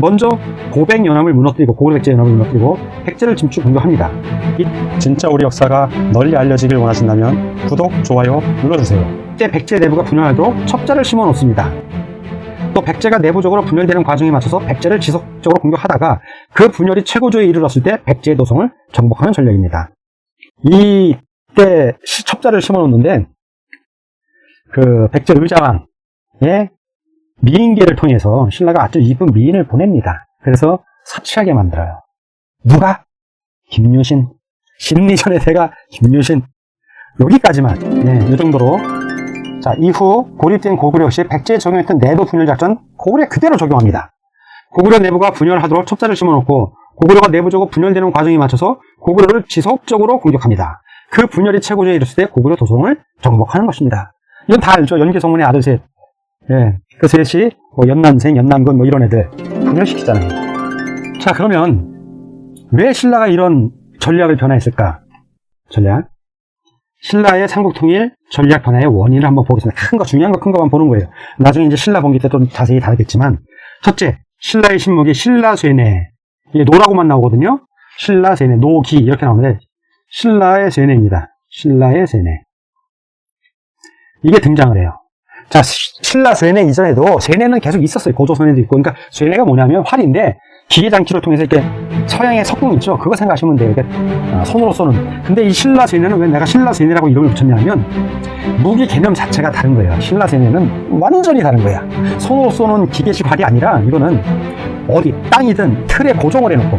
먼저 고백 연합을 무너뜨리고 고구려 백제 연합을 무너뜨리고 백제를 침투 공격합니다. 진짜 우리 역사가 널리 알려지길 원하신다면 구독, 좋아요 눌러주세요. 이때 백제 내부가 분열하도록 첩자를 심어 놓습니다. 또 백제가 내부적으로 분열되는 과정에 맞춰서 백제를 지속적으로 공격하다가 그 분열이 최고조에 이르렀을 때 백제의 도성을 정복하는 전략입니다. 이때 시- 첩자를 심어 놓는데 그 백제 의자왕의 미인계를 통해서 신라가 아주 이쁜 미인을 보냅니다. 그래서 사취하게 만들어요. 누가? 김유신. 심리전의 대가 김유신. 여기까지만. 네, 이 정도로. 자, 이후 고립된 고구려 역시 백제에 적용했던 내부 분열 작전 고구려에 그대로 적용합니다. 고구려 내부가 분열하도록 첩자를 심어놓고 고구려가 내부적으로 분열되는 과정에 맞춰서 고구려를 지속적으로 공격합니다. 그 분열이 최고조에 이르을 때 고구려 도성을 정복하는 것입니다. 이건 다 알죠. 연개성문의 아들 셋. 예. 그 셋이 뭐 연남생, 연남군 뭐 이런 애들 분열시키잖아요. 자, 그러면 왜 신라가 이런 전략을 변화했을까? 전략. 신라의 삼국통일 전략 변화의 원인을 한번 보겠습니다. 큰 거, 중요한 거, 큰 거만 보는 거예요. 나중에 이제 신라 본기 때 좀 자세히 다루겠지만, 첫째, 신라의 신목이 신라쇠뇌. 이게 노라고만 나오거든요. 신라쇠뇌, 노기, 이렇게 나오는데, 신라의 쇠뇌입니다. 신라의 쇠뇌. 이게 등장을 해요. 자, 시- 신라 쇠뇌 이전에도 쇠뇌는 계속 있었어요. 고조선에도 있고. 그러니까 쇠뇌가 뭐냐면 활인데, 기계장치를 통해서 이렇게 서양의 석궁 있죠? 그거 생각하시면 돼요. 아, 손으로 쏘는. 근데 이 신라 쇠뇌는 왜 내가 신라 쇠뇌라고 이름을 붙였냐면, 무기 개념 자체가 다른 거예요. 신라 쇠뇌는 완전히 다른 거야. 손으로 쏘는 기계식 활이 아니라, 이거는 어디 땅이든 틀에 고정을 해놓고